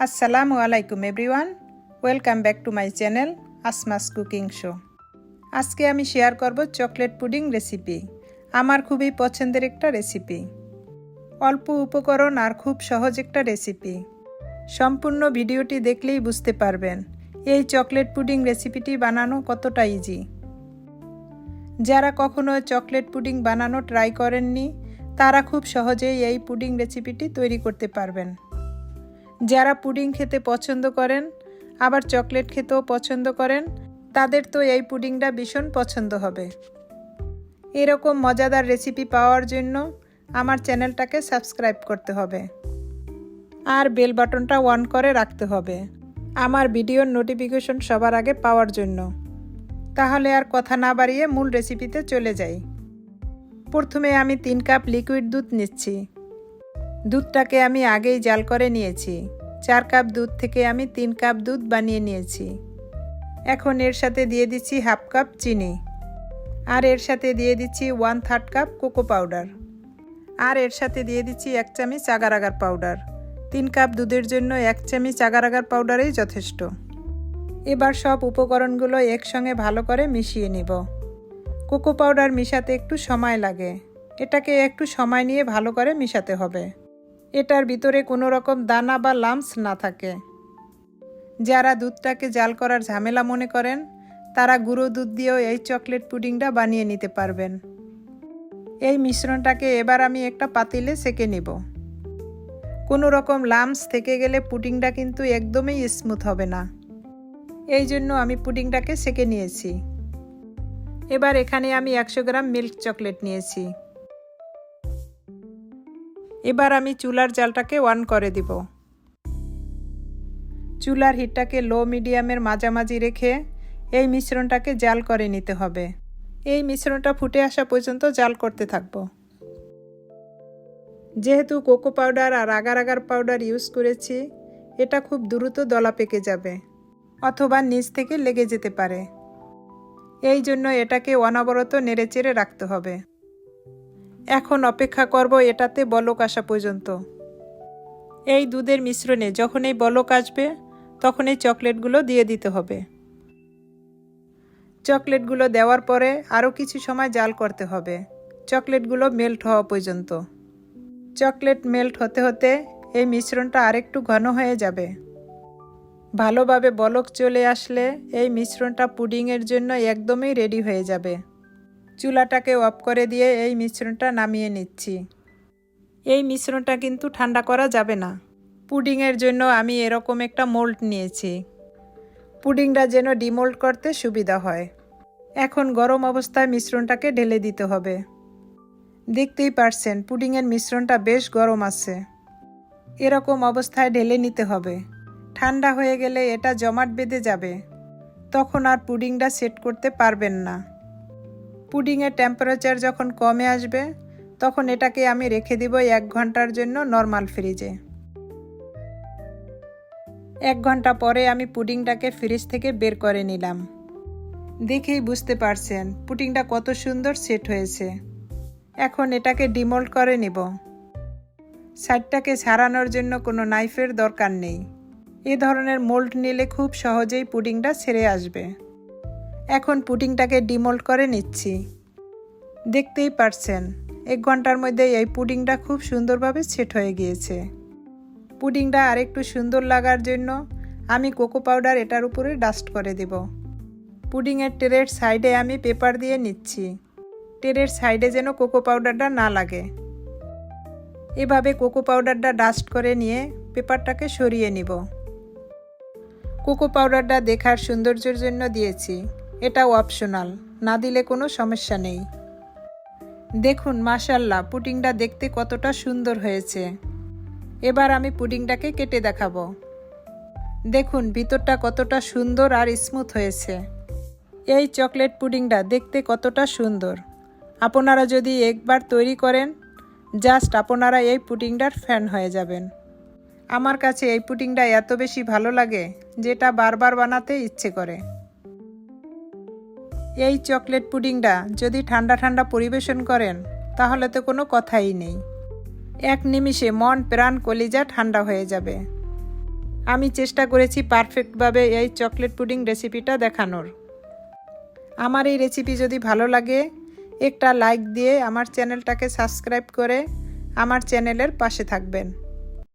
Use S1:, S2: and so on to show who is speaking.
S1: আসসালামু আলাইকুম everyone welcome back to my channel আসমাস cooking show আজকে আমি শেয়ার করব চকলেট পুডিং রেসিপি আমার খুবই পছন্দের একটা রেসিপি অল্প উপকরণ আর খুব সহজ একটা রেসিপি সম্পূর্ণ ভিডিওটি দেখলেই বুঝতে পারবেন, এই চকলেট পুডিং রেসিপিটি বানানো কতটা ইজি যারা কখনো চকলেট পুডিং বানানো ট্রাই করেননি, তারা খুব সহজেই এই পুডিং রেসিপিটি তৈরি করতে পারবেন। যারা পুডিং খেতে পছন্দ করেন, আবার চকলেট খেতেও পছন্দ করেন, তাদের তো এই পুডিংটা ভীষণ পছন্দ হবে। এরকম মজাদার রেসিপি পাওয়ার জন্য আমার চ্যানেলটাকে সাবস্ক্রাইব করতে হবে। আর বেল বাটনটা অন করে রাখতে হবে। আমার ভিডিওর নোটিফিকেশন সবার আগে পাওয়ার জন্য। তাহলে আর কথা না বাড়িয়ে মূল রেসিপিতে চলে যাই। প্রথমে আমি তিন কাপ লিকুইড দুধ নিচ্ছি। দুধটাকে আমি আগেই জাল করে নিয়েছি। চার কাপ দুধ থেকে আমি তিন কাপ দুধ বানিয়ে নিয়েছি। এখন এর সাথে দিয়ে দিচ্ছি হাফ কাপ চিনি। আর এর সাথে দিয়ে দিচ্ছি one third cup cocoa powder. আর এর সাথে দিয়ে দিচ্ছি এক চামচ আগার পাউডার। তিন কাপ দুধের জন্য এক চামচ আগার পাউডারই যথেষ্ট। এবার সব উপকরণগুলো একসঙ্গে ভালো করে মিশিয়ে নিব। কোকো পাউডার মিশাতে একটু সময় লাগে। এটাকে একটু সময় নিয়ে ভালো করে মিশাতে হবে। এটার ভিতরে কোনো রকম দানা বা লাম্পস না থাকে। যারা দুধটাকে জাল করার ঝামেলা মনে করেন, তারা গুঁড়ো দুধ দিয়েও এই চকলেট পুডিংটা বানিয়ে নিতে পারবেন। এই মিশ্রণটাকে এবার আমি একটা পাতিলে সেকে নেব। কোনো রকম লাম্পস থেকে গেলে পুডিংটা কিন্তু একদমই স্মুথ হবে না। এই জন্য আমি পুডিংটাকে সেকে নিয়েছি। এবার এখানে আমি একশো গ্রাম মিল্ক চকলেট নিয়েছি। এবার আমি চুলার জালটাকে অন করে দিব। চুলার হিটটাকে লো মিডিয়ামের মাঝামাঝি রেখে এই মিশ্রণটাকে জাল করে নিতে হবে। এই মিশ্রণটা ফুটে আসা পর্যন্ত জাল করতে থাকব। যেহেতু কোকো পাউডার আর আগার আগার পাউডার ইউজ করেছি, এটা খুব দ্রুত দলা পেকে যাবে অথবা নিচ থেকে লেগে যেতে পারে। এই জন্য এটাকে অনবরত নেড়েচেড়ে রাখতে হবে। এখন অপেক্ষা করব এটাতে বলক আসা পর্যন্ত। এই দুধের মিশ্রণে যখন এই বলক আসবে, তখন এই চকলেটগুলো দিয়ে দিতে হবে। চকলেটগুলো দেওয়ার পরে আরও কিছু সময় জাল করতে হবে। চকলেটগুলো মেল্ট হওয়া পর্যন্ত। চকলেট মেল্ট হতে হতে এই মিশ্রণটা আরেকটু ঘন হয়ে যাবে। ভালোভাবে বলক চলে আসলে এই মিশ্রণটা পুডিংয়ের জন্য একদমই রেডি হয়ে যাবে। চুলাটাকে অফ করে দিয়ে এই মিশ্রণটা নামিয়ে নিচ্ছি। এই মিশ্রণটা কিন্তু ঠান্ডা করা যাবে না। পুডিংয়ের জন্য আমি এরকম একটা মোল্ড নিয়েছি। পুডিংটা যেন ডিমোল্ড করতে সুবিধা হয়। এখন গরম অবস্থায় মিশ্রণটাকে ঢেলে দিতে হবে। দেখতেই পারছেন, পুডিংয়ের মিশ্রণটা বেশ গরম আছে। এরকম অবস্থায় ঢেলে নিতে হবে। ঠান্ডা হয়ে গেলে এটা জমাট বেঁধে যাবে। তখন আর পুডিংটা সেট করতে পারবেন না। পুডিংয়ের টেম্পারেচার যখন কমে আসবে, তখন এটাকে আমি রেখে দিব এক ঘণ্টার জন্য নর্মাল ফ্রিজে এক ঘণ্টা পরে আমি পুডিংটাকে ফ্রিজ থেকে বের করে নিলাম। দেখেই বুঝতে পারছেন পুডিংটা কত সুন্দর সেট হয়েছে। এখন এটাকে ডিমোল্ড করে নিব। সাইডটাকে ছাড়ানোর জন্য কোনো নাইফের দরকার নেই। এ ধরনের মোল্ড নিলে খুব সহজেই পুডিংটা ছেড়ে আসবে। এখন পুডিংটাকে ডিমোল্ড করে নিচ্ছি। দেখতেই পারছেন, এক ঘণ্টার মধ্যে এই পুডিংটা খুব সুন্দরভাবে সেট হয়ে গিয়েছে। পুডিংটা আরেকটু সুন্দর লাগার জন্য আমি কোকো পাউডার এটার উপরে ডাস্ট করে দেব। পুডিংয়ের ট্রের সাইডে আমি পেপার দিয়ে নিচ্ছি। ট্রের সাইডে যেন কোকো পাউডারটা না লাগে। এভাবে কোকো পাউডারটা ডাস্ট করে নিয়ে পেপারটাকে সরিয়ে নিব। কোকো পাউডারটা দেখার সৌন্দর্যের জন্য দিয়েছি। এটাও অপশনাল না দিলে কোনো সমস্যা নেই। দেখুন মাশাল্লাহ পুডিংটা দেখতে কতটা সুন্দর হয়েছে। এবার আমি পুডিংটাকে কেটে দেখাবো। দেখুন, ভিতরটা কতটা সুন্দর আর স্মুথ হয়েছে। এই চকলেট পুডিংটা দেখতে কতটা সুন্দর। আপনারা যদি একবার তৈরি করেন জাস্ট আপনারা এই পুডিংটার ফ্যান হয়ে যাবেন। আমার কাছে এই পুডিংটা এত বেশি ভালো লাগে, যেটা বারবার বানাতে ইচ্ছে করে। এই চকলেট পুডিংটা যদি ঠান্ডা ঠান্ডা পরিবেশন করেন, তাহলে তো কোনো কথাই নেই। এক নিমিষে মন প্রাণ কলিজা ঠান্ডা হয়ে যাবে। আমি চেষ্টা করেছি পারফেক্টভাবে এই চকলেট পুডিং রেসিপিটা দেখানোর। আমার এই রেসিপি যদি ভালো লাগে, একটা লাইক দিয়ে আমার চ্যানেলটাকে সাবস্ক্রাইব করে আমার চ্যানেলের পাশে থাকবেন।